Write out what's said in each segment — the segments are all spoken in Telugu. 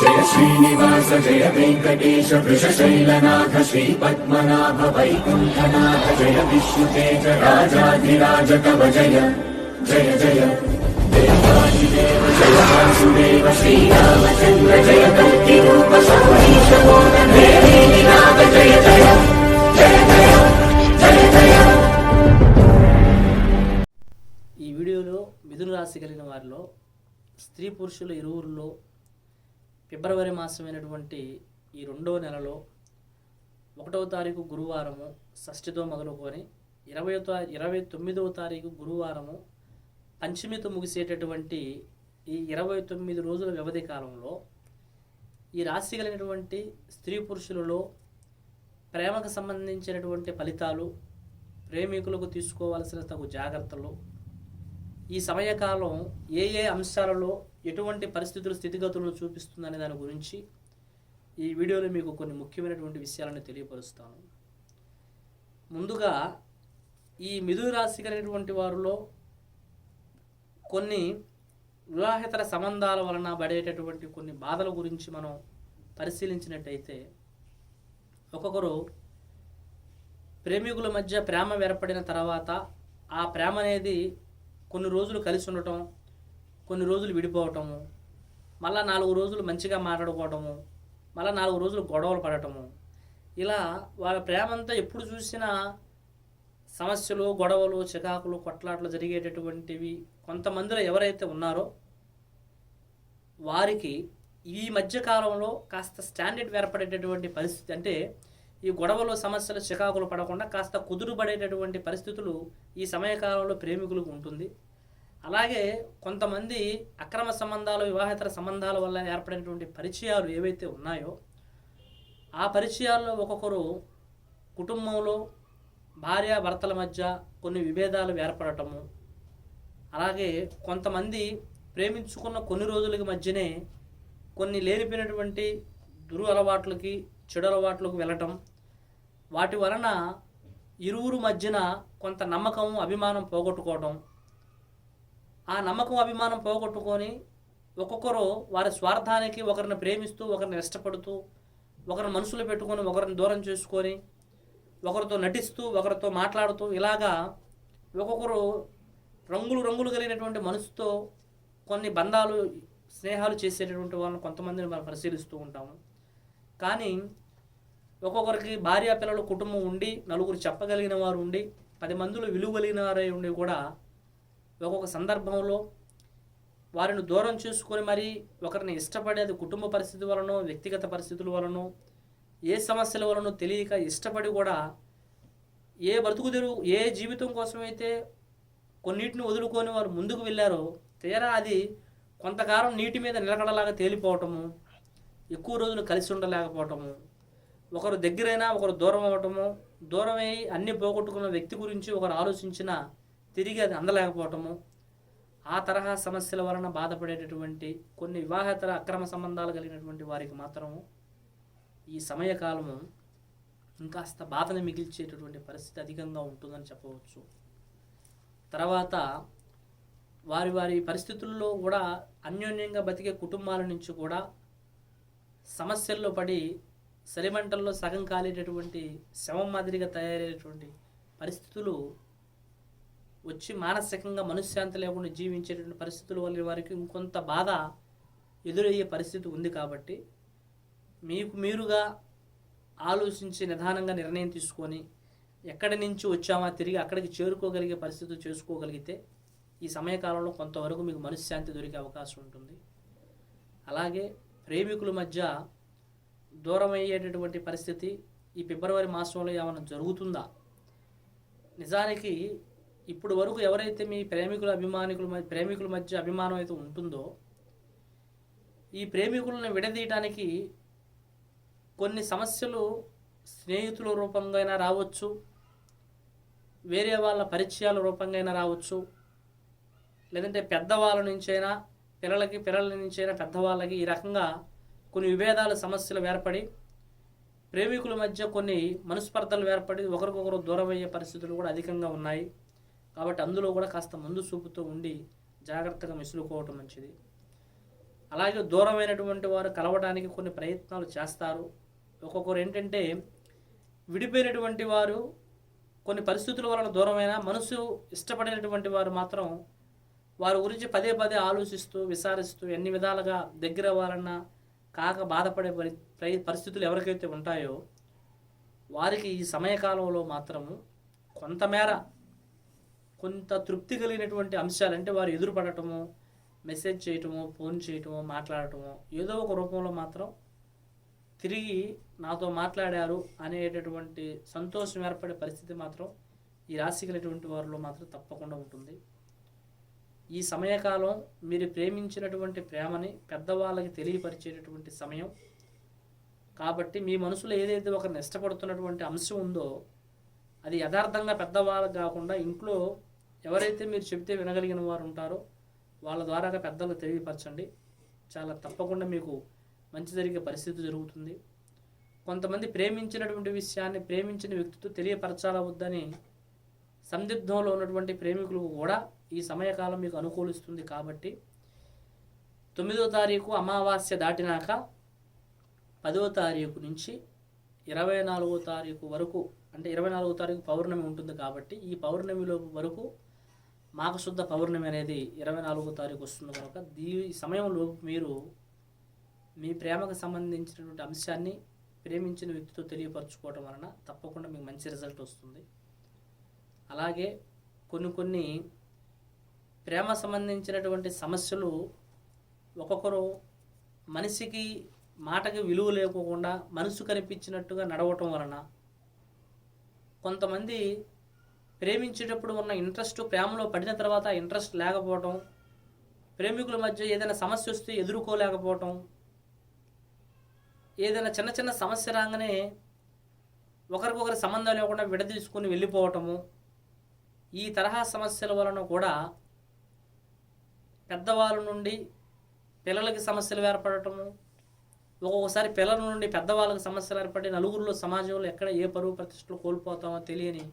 జయ శ్రీనివాస జయ వెంకటేశ వృషశైలనాథ శ్రీ పద్మనాభ వైకుంఠనాథ జయ విష్ణుతేజ రాజాధిరాజ కవ జయ జయ జయ. దేవాదిదేవ జయ వాసుదేవ శ్రీరామచంద్ర జయ కల్కి రూప సౌరీశ నాథ జయ జయ జయ జయ జయ జయ. ఈ వీడియోలో మిథున రాశి కలిగిన వారిలో స్త్రీ పురుషుల ఇరువురిలో ఫిబ్రవరి మాసమైనటువంటి ఈ రెండవ నెలలో ఒకటవ తారీఖు గురువారము షష్ఠితో మొదలుకొని ఇరవై తా ఇరవై తొమ్మిదవ తారీఖు గురువారము పంచమితో ముగిసేటటువంటి ఈ ఇరవై తొమ్మిది రోజుల వ్యవధి కాలంలో ఈ రాశి కలిగినటువంటి స్త్రీ పురుషులలో ప్రేమకు సంబంధించినటువంటి ఫలితాలు ప్రేమికులకు తీసుకోవాల్సిన తగు జాగ్రత్తలు ఈ సమయకాలం ఏ ఏ అంశాలలో ఎటువంటి పరిస్థితులు స్థితిగతులను చూపిస్తుందనే దాని గురించి ఈ వీడియోలో మీకు కొన్ని ముఖ్యమైనటువంటి విషయాలను తెలియపరుస్తాను. ముందుగా ఈ మిథున రాశి కలిగినటువంటి వారిలో కొన్ని వివాహేతర సంబంధాల వలన పడేటటువంటి కొన్ని బాధల గురించి మనం పరిశీలించినట్టయితే ఒక్కొక్కరు ప్రేమికుల మధ్య ప్రేమ ఏర్పడిన తర్వాత ఆ ప్రేమ అనేది కొన్ని రోజులు కలిసి ఉండటం కొన్ని రోజులు విడిపోవటము మళ్ళీ నాలుగు రోజులు మంచిగా మాట్లాడుకోవటము మళ్ళీ నాలుగు రోజులు గొడవలు పడటము. ఇలా వాళ్ళ ప్రేమంతా ఎప్పుడు చూసినా సమస్యలు గొడవలు చికాకులు కొట్లాట్లు జరిగేటటువంటివి కొంతమందిలో ఎవరైతే ఉన్నారో వారికి ఈ మధ్యకాలంలో కాస్త స్టాండర్డ్ ఏర్పడేటటువంటి పరిస్థితి అంటే ఈ గొడవలు సమస్యలు చికాకులు పడకుండా కాస్త కుదురుబడేటటువంటి పరిస్థితులు ఈ సమయకాలంలో ప్రేమికులకు ఉంటుంది. అలాగే కొంతమంది అక్రమ సంబంధాలు వివాహేతర సంబంధాల వల్ల ఏర్పడినటువంటి పరిచయాలు ఏవైతే ఉన్నాయో ఆ పరిచయాల్లో ఒక్కొక్కరు కుటుంబంలో భార్య భర్తల మధ్య కొన్ని విభేదాలు ఏర్పడటము. అలాగే కొంతమంది ప్రేమించుకున్న కొన్ని రోజులకి మధ్యనే కొన్ని లేనిపోయినటువంటి దురు అలవాట్లకి చెడు అలవాట్లకు వెళ్ళటం వాటి వలన ఇరువురు మధ్యన కొంత నమ్మకం అభిమానం పోగొట్టుకోవడం ఆ నమ్మకం అభిమానం పోగొట్టుకొని ఒక్కొక్కరు వారి స్వార్థానికి ఒకరిని ప్రేమిస్తూ ఒకరిని ఇష్టపడుతూ ఒకరిని మనసులో పెట్టుకొని ఒకరిని దూరం చేసుకొని ఒకరితో నటిస్తూ ఒకరితో మాట్లాడుతూ ఇలాగా ఒక్కొక్కరు రంగులు రంగులు కలిగినటువంటి మనసుతో కొన్ని బంధాలు స్నేహాలు చేసేటటువంటి వాళ్ళని కొంతమందిని మనం పరిశీలిస్తూ ఉంటాము. కానీ ఒక్కొక్కరికి భార్య పిల్లలు కుటుంబం ఉండి నలుగురు చెప్పగలిగిన వారు ఉండి పది మందిలో విలువ కలిగిన వారై ఉండి కూడా ఒక్కొక్క సందర్భంలో వారిని దూరం చేసుకొని మరి ఒకరిని ఇష్టపడేది కుటుంబ పరిస్థితి వలనో వ్యక్తిగత పరిస్థితుల వలనో ఏ సమస్యల వలనో తెలియక ఇష్టపడి కూడా ఏ బ్రతుకు ఏ జీవితం కోసమైతే కొన్నిటిని వదులుకొని వారు ముందుకు వెళ్ళారో తీరా అది కొంతకాలం నీటి మీద నిలకడలాగా తేలిపోవటము ఎక్కువ రోజులు కలిసి ఉండలేకపోవటము ఒకరు దగ్గరైనా ఒకరు దూరం అవ్వటము దూరమై అన్ని పోగొట్టుకున్న వ్యక్తి గురించి ఒకరు ఆలోచించినా తిరిగి అది అందలేకపోవటము. ఆ తరహా సమస్యల వలన బాధపడేటటువంటి కొన్ని వివాహేతర అక్రమ సంబంధాలు కలిగినటువంటి వారికి మాత్రము ఈ సమయకాలము ఇంకాస్త బాధను మిగిల్చేటటువంటి పరిస్థితి అధికంగా ఉంటుందని చెప్పవచ్చు. తర్వాత వారి వారి పరిస్థితుల్లో కూడా అన్యోన్యంగా బతికే కుటుంబాల నుంచి కూడా సమస్యల్లో పడి సరిమంటల్లో సగం కాలేటటువంటి శవం మాదిరిగా తయారయ్యేటువంటి పరిస్థితులు వచ్చి మానసికంగా మనశ్శాంతి లేకుండా జీవించేటువంటి పరిస్థితుల వల్ల వారికి ఇంకొంత బాధ ఎదురయ్యే పరిస్థితి ఉంది కాబట్టి మీకు మీరుగా ఆలోచించి నిదానంగా నిర్ణయం తీసుకొని ఎక్కడి నుంచి వచ్చామా తిరిగి అక్కడికి చేరుకోగలిగే పరిస్థితి చేసుకోగలిగితే ఈ సమయకాలంలో కొంతవరకు మీకు మనశ్శాంతి దొరికే అవకాశం ఉంటుంది. అలాగే ప్రేమికుల మధ్య దూరం అయ్యేటటువంటి పరిస్థితి ఈ ఫిబ్రవరి మాసంలో ఏమైనా జరుగుతుందా? నిజానికి ఇప్పుడు వరకు ఎవరైతే మీ ప్రేమికుల అభిమానికుల మధ్య ప్రేమికుల మధ్య అభిమానం అయితే ఉంటుందో ఈ ప్రేమికులను విడదీయటానికి కొన్ని సమస్యలు స్నేహితుల రూపంగా అయినా రావచ్చు వేరే వాళ్ళ పరిచయాల రూపంగా అయినా రావచ్చు లేదంటే పెద్దవాళ్ళ నుంచైనా పిల్లలకి పిల్లల నుంచైనా పెద్దవాళ్ళకి ఈ రకంగా కొన్ని విభేదాలు సమస్యలు ఏర్పడి ప్రేమికుల మధ్య కొన్ని మనస్పర్ధలు ఏర్పడి ఒకరికొకరు దూరం అయ్యే పరిస్థితులు కూడా అధికంగా ఉన్నాయి. కాబట్టి అందులో కూడా కాస్త ముందు చూపుతూ ఉండి జాగ్రత్తగా మిసులుకోవటం మంచిది. అలాగే దూరమైనటువంటి వారు కలవడానికి కొన్ని ప్రయత్నాలు చేస్తారు. ఒక్కొక్కరు ఏంటంటే విడిపోయినటువంటి వారు కొన్ని పరిస్థితుల వలన దూరమైన మనసు ఇష్టపడినటువంటి వారు మాత్రం వారి గురించి పదే పదే ఆలోచిస్తూ విచారిస్తూ ఎన్ని విధాలుగా దగ్గర అవ్వాలన్నా కాక బాధపడే పరి పరిస్థితులు ఎవరికైతే ఉంటాయో వారికి ఈ సమయకాలంలో మాత్రము కొంతమేర కొంత తృప్తి కలిగినటువంటి అంశాలు అంటే వారు ఎదురుపడటము మెసేజ్ చేయటము ఫోన్ చేయటము మాట్లాడటము ఏదో ఒక రూపంలో మాత్రం తిరిగి నాతో మాట్లాడారు అనేటటువంటి సంతోషం ఏర్పడే పరిస్థితి మాత్రం ఈ రాశి కలిగినటువంటి వారిలో మాత్రం తప్పకుండా ఉంటుంది. ఈ సమయకాలం మీరు ప్రేమించినటువంటి ప్రేమని పెద్దవాళ్ళకి తెలియపరిచేటటువంటి సమయం. కాబట్టి మీ మనసులో ఏదైతే ఒకరిని ఇష్టపడుతున్నటువంటి అంశం ఉందో అది యథార్థంగా పెద్దవాళ్ళకి కాకుండా ఇంట్లో ఎవరైతే మీరు చెబితే వినగలిగిన వారు ఉంటారో వాళ్ళ ద్వారాగా పెద్దలకు తెలియపరచండి. చాలా తప్పకుండా మీకు మంచి జరిగే పరిస్థితి జరుగుతుంది. కొంతమంది ప్రేమించినటువంటి విషయాన్ని ప్రేమించిన వ్యక్తితో తెలియపరచాలా వద్దని సందిగ్ధంలో ఉన్నటువంటి ప్రేమికులకు కూడా ఈ సమయకాలం మీకు అనుకూలిస్తుంది కాబట్టి తొమ్మిదో తారీఖు అమావాస్య దాటినాక పదో తారీఖు నుంచి ఇరవై నాలుగో తారీఖు వరకు అంటే ఇరవై నాలుగో తారీఖు పౌర్ణమి ఉంటుంది కాబట్టి ఈ పౌర్ణమిలో వరకు మాఘశుద్ధ పౌర్ణమి అనేది ఇరవై నాలుగో తారీఖు వస్తుంది కనుక దీ సమయంలో మీరు మీ ప్రేమకు సంబంధించినటువంటి అంశాన్ని ప్రేమించిన వ్యక్తితో తెలియపరచుకోవడం వలన తప్పకుండా మీకు మంచి రిజల్ట్ వస్తుంది. అలాగే కొన్ని కొన్ని ప్రేమ సంబంధించినటువంటి సమస్యలు ఒక్కొక్కరు మనిషికి మాటకి విలువ లేకోకుండా మనసు కనిపించినట్టుగా నడవటం వలన కొంతమంది ప్రేమించేటప్పుడు ఉన్న ఇంట్రెస్ట్ ప్రేమలో పడిన తర్వాత ఇంట్రెస్ట్ లేకపోవటం ప్రేమికుల మధ్య ఏదైనా సమస్య వస్తే ఎదుర్కోలేకపోవటం ఏదైనా చిన్న చిన్న సమస్య రాగానే ఒకరికొకరి సంబంధం లేకుండా విడదీసుకొని వెళ్ళిపోవటము ఈ తరహా సమస్యల వలన కూడా పెద్దవాళ్ళ నుండి పిల్లలకి సమస్యలు ఏర్పడటము ఒక్కొక్కసారి పిల్లల నుండి పెద్దవాళ్ళకి సమస్యలు ఏర్పడి నలుగురిలో సమాజంలో ఎక్కడ ఏ పరువు ప్రతిష్టలు కోల్పోతామో తెలియని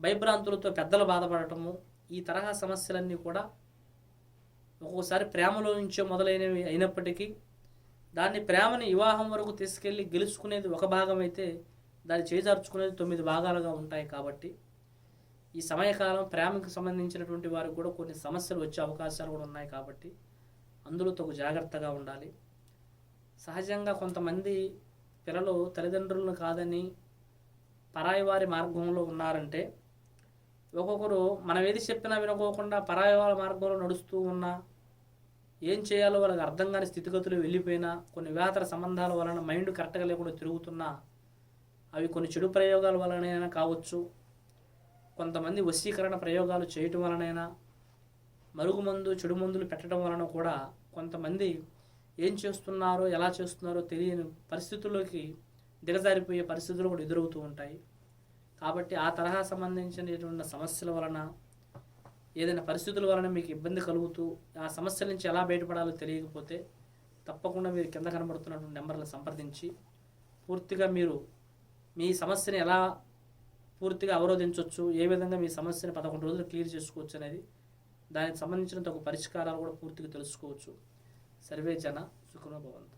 భయభ్రాంతులతో పెద్దలు బాధపడటము ఈ తరహా సమస్యలన్నీ కూడా ఒక్కొక్కసారి ప్రేమలో నుంచే మొదలైనవి అయినప్పటికీ దాన్ని ప్రేమని వివాహం వరకు తీసుకెళ్ళి గెలుచుకునేది ఒక భాగం అయితే దాన్ని చేజార్చుకునేది తొమ్మిది భాగాలుగా ఉంటాయి కాబట్టి ఈ సమయకాలం ప్రేమకు సంబంధించినటువంటి వారికి కూడా కొన్ని సమస్యలు వచ్చే అవకాశాలు కూడా ఉన్నాయి కాబట్టి అందులో తగు జాగ్రత్తగా ఉండాలి. సహజంగా కొంతమంది పిల్లలు తల్లిదండ్రులను కాదని పరాయి వారి మార్గంలో ఉన్నారంటే ఒక్కొక్కరు మనం ఏది చెప్పినా వినుకోకుండా పరాయి వారి మార్గంలో నడుస్తూ ఉన్నా ఏం చేయాలో వాళ్ళకి అర్థం కాని స్థితిగతులు వెళ్ళిపోయినా కొన్ని వ్యాతర సంబంధాల వలన మైండ్ కరెక్ట్గా లేకుండా తిరుగుతున్నా అవి కొన్ని చెడు ప్రయోగాల వలనైనా కావచ్చు కొంతమంది వశీకరణ ప్రయోగాలు చేయటం వలనైనా మరుగుమందు చెడు మందులు పెట్టడం వలన కూడా కొంతమంది ఏం చేస్తున్నారో ఎలా చేస్తున్నారో తెలియని పరిస్థితుల్లోకి దిగజారిపోయే పరిస్థితులు కూడా ఎదురవుతూ ఉంటాయి. కాబట్టి ఆ తరహా సంబంధించినటువంటి సమస్యల వలన ఏదైనా పరిస్థితుల వలన మీకు ఇబ్బంది కలుగుతూ ఆ సమస్యల నుంచి ఎలా బయటపడాలో తెలియకపోతే తప్పకుండా మీరు కింద కనబడుతున్నటువంటి నెంబర్లను సంప్రదించి పూర్తిగా మీరు మీ సమస్యని ఎలా పూర్తిగా అవరోధించవచ్చు ఏ విధంగా మీ సమస్యను పదకొండు రోజులు క్లియర్ చేసుకోవచ్చు అనేది దానికి సంబంధించిన ఒక పరిష్కారాలు కూడా పూర్తిగా తెలుసుకోవచ్చు. సర్వే జన సుఖమ భవంతు.